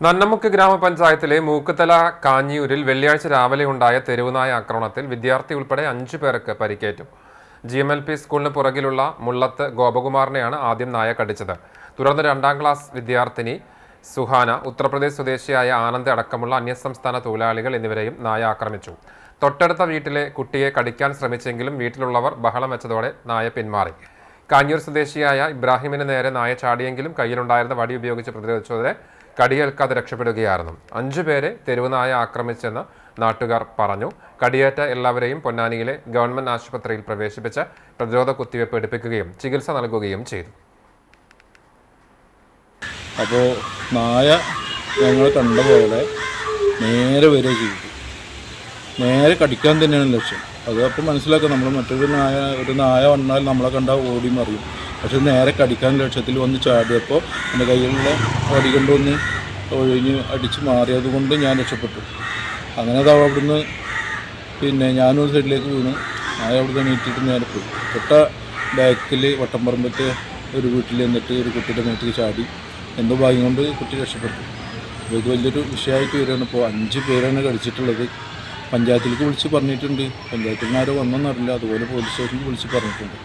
നന്നമുക്ക് ഗ്രാമപഞ്ചായത്തിലെ മൂക്കുത്തല കാഞ്ഞിയൂരിൽ വെള്ളിയാഴ്ച രാവിലെ ഉണ്ടായ തെരുവുനായ ആക്രമണത്തിൽ വിദ്യാർത്ഥി ഉൾപ്പെടെ അഞ്ചു പേർക്ക് പരിക്കേറ്റു. ജി എം എൽ പി സ്കൂളിന് പുറകിലുള്ള മുള്ളത്ത് ഗോപകുമാറിനെയാണ് ആദ്യം നായ കടിച്ചത്. തുടർന്ന് രണ്ടാം ക്ലാസ് വിദ്യാർത്ഥിനി സുഹാന ഉത്തർപ്രദേശ് സ്വദേശിയായ ആനന്ദ് അടക്കമുള്ള അന്യസംസ്ഥാന തൊഴിലാളികൾ എന്നിവരെയും നായ ആക്രമിച്ചു. തൊട്ടടുത്ത വീട്ടിലെ കുട്ടിയെ കടിക്കാൻ ശ്രമിച്ചെങ്കിലും വീട്ടിലുള്ളവർ ബഹളം വെച്ചതോടെ നായ പിന്മാറി. കാഞ്ഞൂർ സ്വദേശിയായ ഇബ്രാഹിമിന് നേരെ നായ ചാടിയെങ്കിലും കയ്യിലുണ്ടായിരുന്ന വടി ഉപയോഗിച്ച് പ്രതിരോധിച്ചതോടെ കടിയേൽക്കാതെ രക്ഷപ്പെടുകയായിരുന്നു. അഞ്ചു പേരെ തെരുവുനായ ആക്രമിച്ചെന്ന് നാട്ടുകാർ പറഞ്ഞു. കടിയേറ്റ എല്ലാവരെയും പൊന്നാനിയിലെ ഗവൺമെന്റ് ആശുപത്രിയിൽ പ്രവേശിപ്പിച്ച് പ്രതിരോധ കുത്തിവയ്പ് എടുപ്പിക്കുകയും ചികിത്സ നൽകുകയും ചെയ്തു. അപ്പോൾ നായ ഞങ്ങൾ കണ്ട പോലെ നേരെ വരെ ചെയ്തു. നേരെ കടിക്കാൻ തന്നെയാണ് ലക്ഷ്യം. അത് അപ്പോൾ മനസ്സിലാക്കുക നമ്മൾ മറ്റൊരു നായ ഒരു നായ വന്നാൽ നമ്മളെ കണ്ടാൽ ഓടി മറിയും. പക്ഷെ നേരെ കടിക്കാൻ ലക്ഷ്യത്തിൽ വന്ന് ചാടിയപ്പോൾ എന്റെ കയ്യിലുള്ള വടി കൊണ്ടുവന്ന് ഒഴിഞ്ഞ് അടിച്ച് മാറിയത് കൊണ്ട് ഞാൻ രക്ഷപ്പെട്ടു. അങ്ങനെ അത് അവിടുന്ന് പിന്നെ ഞാനൊരു സൈഡിലേക്ക് വീണു. ഞാൻ അവിടുന്ന് നീട്ടിയിട്ട് നേരെ പോയി. തൊട്ട ബാക്കിൽ വട്ടംപറമ്പത്തെ ഒരു വീട്ടിൽ എന്നിട്ട് ഒരു കുട്ടിയുടെ മേത്തേക്ക് ചാടി. എന്തോ ഭാഗ്യം കൊണ്ട് കുട്ടി രക്ഷപ്പെട്ടു. അപ്പോൾ ഇത് വലിയൊരു വിഷയമായിട്ട് വരികയാണ് ഇപ്പോൾ അഞ്ച് പേരാണ് കടിച്ചിട്ടുള്ളത്. പഞ്ചായത്തിലേക്ക് വിളിച്ച് പറഞ്ഞിട്ടുണ്ട്. പഞ്ചായത്തിൽ നിന്ന് ആരോ വന്നോന്നറിയില്ല അതുപോലെ പോലീസ് സ്റ്റേഷനിൽ വിളിച്ച് പറഞ്ഞിട്ടുണ്ട്.